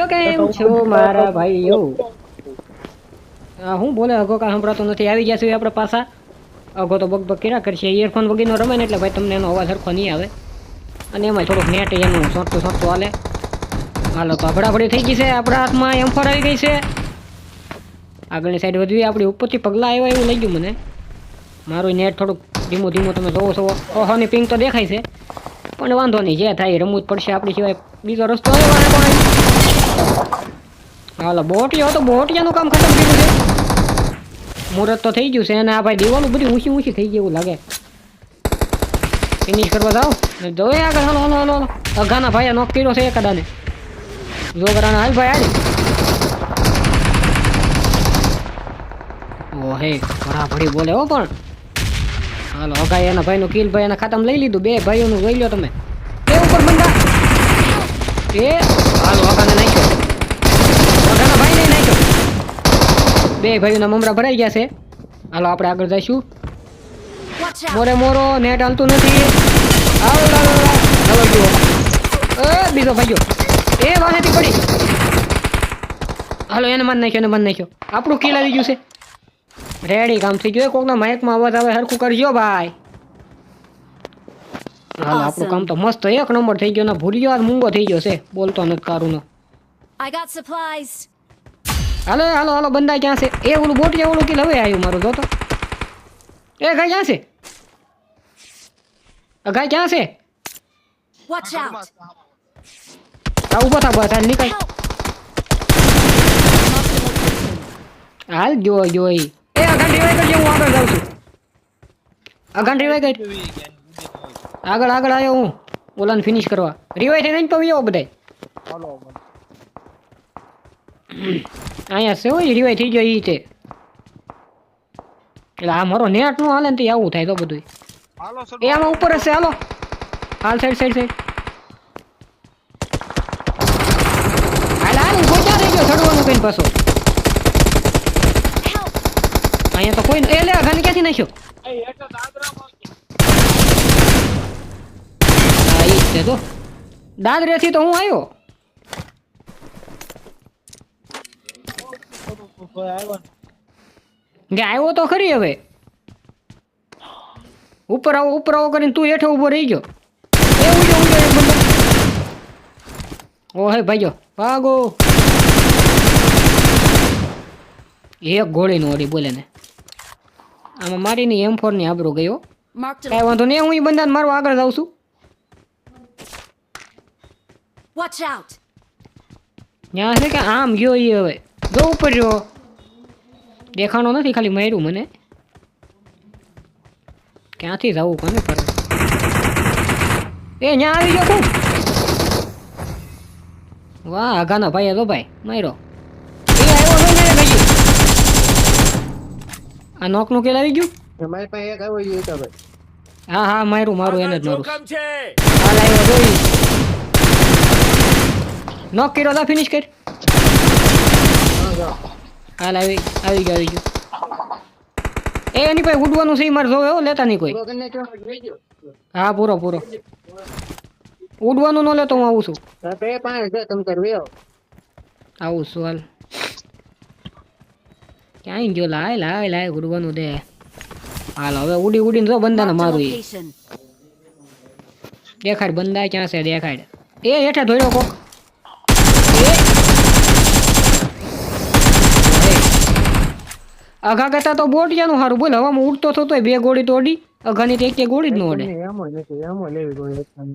તો કેમ છો, મારા ભાઈઓ? હું બોલે, અગો કાંઈ સંભળાતો નથી, આવી ગયા છીએ આપણે પાછા. અગો તો બગ બગ કર્યા કરશે ઇયરફોન વગેરેનો રમે ને એટલે ભાઈ તમને એનો અવાજ સરખો નહીં આવે. અને એમાં થોડુંક નેટ એનું સોંટતું સોંટતું હાલે. હાલો, તો ફટાફડી થઈ ગઈ છે, આપણા હાથમાં, એમ ફોર આવી ગઈ છે. આગળની સાઈડ વધવી, આપણી ઉપરથી પગલાં આવ્યા એવું લઈ ગયું મને. મારું નેટ થોડુંક ધીમું ધીમું તમે જોવો છો. ઓહોની પિંક તો દેખાય છે. પણ વાંધો નહીં, જે થાય રમવું જ પડશે. આપણી સિવાય બીજો રસ્તો આવ્યો હાલો, બોટિયો તો બોટિયાનું કામ ખતમ થયું છે. મુહૂર્ત તો થઈ ગયું છે અને આ ભાઈ દિવાલું બધું ઊંચી ઊંચી થઈ ગયું લાગે. ફિનિશ કરવા જાઓ. જોઈએ આગળ, હાલો હાલો હાલો અઘાના ભાઈએ નોક કર્યો છે એકાદાને. જો કરાના હાલ ભાઈ હાલ ઓહે ભડી બોલે હો પણ. હાલો અઘાઈ એના ભાઈનું કિલ ભાઈ એના ખાતામાં લઈ લીધું. બે ભાઈઓનું લઈ લો તમે. એ હાલો અગાને નાખ્યો. અગાના ભાઈને નાખ્યો. બે ભાઈઓના મમરા ભરાઈ ગયા છે. હાલો આપણે આગળ જઈશું! મોરે મોરો નેટ હાલતું નથી. આવો લાવો જુઓ એ બીજો ભાઈઓ. એ વાહેથી પડી. હાલો એને મન નાખ્યો એને મન નાખ્યો. આપણું કિલ આવી ગયું છે. રેડી કામ થઈ ગયું. કોકના માઇકમાં અવાજ આવે સરખું કરજો ભાઈ. હાલો આપણું કામ તો મસ્ત એક નંબર થઈ ગયો ને ભૂલ્યો આજ મૂંગો થઈ ગયો છે. બોલતો નથી કારુનો I got supplies. હાલો હાલો હાલો બંદા ક્યાં છે? એ ઓલું બોટિયા ઓલું કિલ હવે આવ્યું મારું જોતો. એ ગાય ક્યાં છે? આ ગાય ક્યાં છે? Watch out! આ ઊભો થા બસ હાલ નીકળ. Help! હાલ જો જો ઈ. એ અઘાણ રિવાઈ કરજે હું આગળ જાઉં છું. અઘાણ રિવાઈ કર આગળ આગળ આવ્યો હું. ઓલાને ફિનિશ કરવા. રિવાઈ થઈને તો આવ્યો બધા અહીંયા છે હોય રિવાઈ થઈ ગયો એ તે. એટલે આ મારો નેટનું હાલે ને તે આવું થાય તો બધું એ આમાં ઉપર હશે હાલો. હાલ સાઈડ સાઈડ સાઈડ. હાલ હાલ રહી ગયો? ચડવાનું કઈ પાછો. અહીંયા તો કોઈ એ લે અઘાને ક્યાંથી નાખ્યો હા ઈ જ છે તો. દાદરેથી તો હું આવ્યો કે આવ્યો તો ખરી હવે. ઉપર આવો ઉપર આવો કરીને તું હેઠો ઊભો રહી ગયો. એ ઊંચો ઉજો એક બંદો ઓ હે ભાઈઓ ભાગો. એક ગોળીનું ઓડી બોલે ને. આમાં મારીની એમ ફોરની આબરો ગયો. કાંઈ વાંધો નહીં હું એ બંદાને મારવા આગળ જાઉં છું. Watch out! ત્યાં છે કે આમ ગયો ઈ હવે જો ઉપર જો દેખાણો નથી ખાલી માર્યું મને ક્યાંથી જવું કોને ફરે એ ત્યાં આવી ગયો કોણ વાહ આઘાના ભાઈ તો ભાઈ માર્યો એ આવ્યો તો ને ભાઈ આ નોકનું કેલ આવી ગયું મારી પાસે એક આવ્યો ઈ એક આવે. હા હા માર્યું મારું એને જ મારું જોખમ છે હાલ આવ્યો જોઈ નોક કર્યો તા ફિનિશ કર. હાલ આવી આવી ગયો આવી ગયો. એ એની પાસે ઉડવાનું છે મારે જોવે હો લેતા નહીં કોઈ? હા પૂરો પૂરો. ઉડવાનું ન લેતો હું આવું છું. આવું છું હાલ. ક્યાંય ગયો? લાય લાય લાય ઉડવાનું દે. હાલ હવે ઉડી ઉડીને જો બંદાને મારું એ દેખાડ બંદા ક્યાં છે દેખાડ. એ હેઠા ધોયો કોક. અઘા કરતા તો બોટિયાનું સારું બોલ હવામાં ઉડતો થતો હોય બે ગોળી તોડી અઘાની તો એક ગોળી જ ન ઓડે નથી, એમો લેવી જોઈએ એકદમ.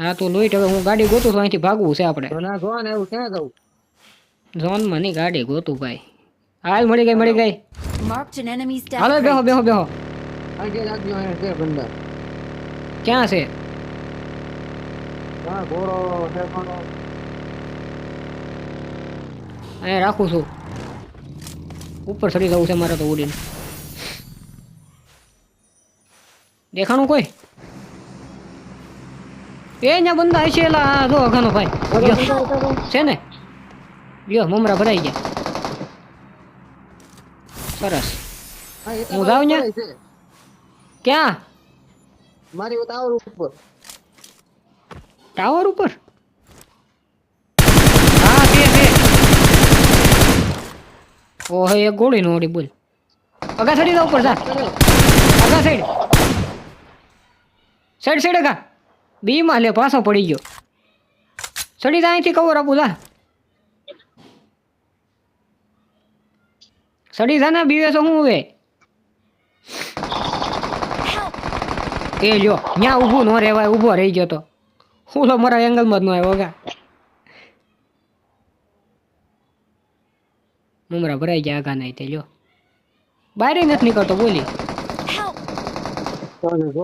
હા તો લોઈટ હવે હું ગાડી ગોતું છું અહીંથી ભાગવું છે આપણે. ઝોનમાં એવું ક્યાં જવું? ઝોનમાં નહીં ગાડી ગોતું ભાઈ. હાલ મળી ગઈ મળી ગઈ. હાલો બેહો બેહો બેહો. ક્યાં છે? હા, અહીંયા રાખું છું. ઉપર ચડી જવું છે મારે તો ઉડીને. દેખાણું કોઈ? એ ત્યાં બંદા હશે એલા જો અઘાનો ભાઈ. છે ને? લ્યો મમરા ભરાઈ ગયા. સરસ. હું જાઉં ને ક્યાં? મારી ટાવર ઉપર. ટાવર ઉપર હા તે ઓહે એક ગોળી નો ઓડી બોલ. અગા સડી દો ઉપર, જા. અગા સાઈડ સાઈડ સાઈડ અગા. બી માં લે, પાછો પડી ગયો. સડી જા, અહીંથી કવર આપું, જા. સડી જા ને, બીવે તો હું હવે? એ લ્યો ત્યાં ઊભું ન રહેવાય, ઊભો રહી ગયો તો. હું તો મારા એંગલમાં જ ન આવ્યો, અગા. મુમરા ભરાઈ ગયા આગા નહીં તે લ્યો. બહાર નથી નીકળતો બોલી!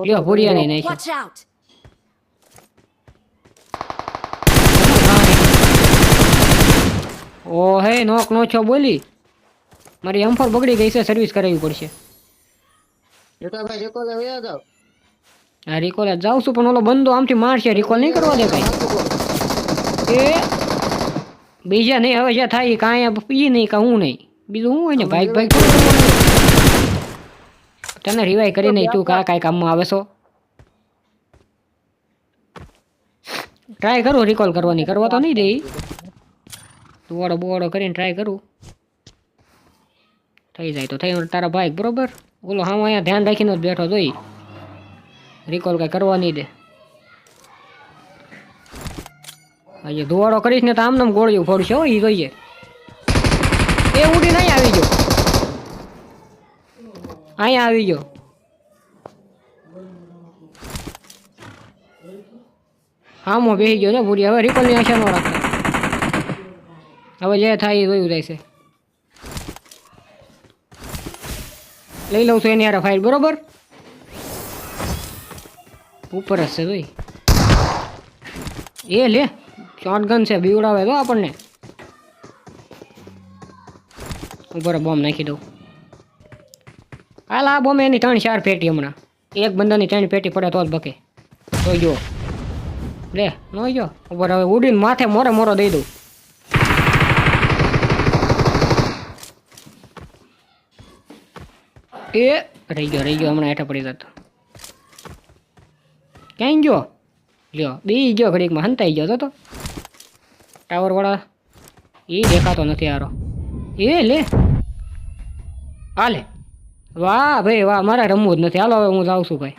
લ્યો ભૂરિયા નહીં Watch ઓ હે નોક નો છો બોલી. મારી એમ્ફોર બગડી ગઈ છે સર્વિસ કરાવવી પડશે. આ રિકોલ જાઉં છું પણ ઓલો બંદો આમથી મારશે રિકોલ નહીં કરવા દે કઈ. એ બીજા નહીં, હવે જે થાય કાંઈ પી નહીં કાં હું નહીં. બીજું હું ને, ભાઈ ભાઈ તને રિવાઈ કરી નહીં, તું કા કાંઈ કામમાં આવે છો? ટ્રાય કરું રિકોલ કરવાની, કરવા તો નહીં દે. દોડો બોડો કરીને ટ્રાય કરું. થઈ જાય તો થઈ, તારા ભાઈ, બરોબર? ઓલો હા અહીંયા ધ્યાન રાખીને જ બેઠો જોઈ. રિકોલ કાંઈ કરવા નહીં દે. હજી ધુવાડો કરીશ ને તો આમ ગોળીઓ ફોડશે એ જોઈએ. એ ઉડીને અહીંયા આવી ગયો. અહીંયા આવી ગયો. આમો બેસી ગયો ને, ભૂરી. હવે રિપલની આશા ન રાખતા. હવે જે થાય એ જાય છે લઈ લઉં છું એની યાર ફાઇલ બરોબર? ઉપર હશે ભાઈ એ લે. શોર્ટગન છે, બીવડાવે તો આપણને. ઉપર બોમ્બ નાખી દઉં. હાલ આ બોમ્બ એની ત્રણ ચાર પેટી હમણાં. એક બંદાની ત્રણ પેટી પડે તો જ બકે. તો જુઓ. લે નો જો ઉપર હવે ઉડીને માથે મોરે મોરો દઈ દઉં. એ, રહી ગયો રહી ગયો, હમણાં હેઠા પડી જતો. ક્યાંય ગયો? લ્યો બી ગયો ઘડીકમાં, હંતાઈ ગયો તો ટાવરવાળા એ દેખાતો નથી હારો. એ લે. હાલે વાહ ભાઈ, વાહ, મારે રમવું જ નથી. હાલો, હવે હું જાઉં છું ભાઈ.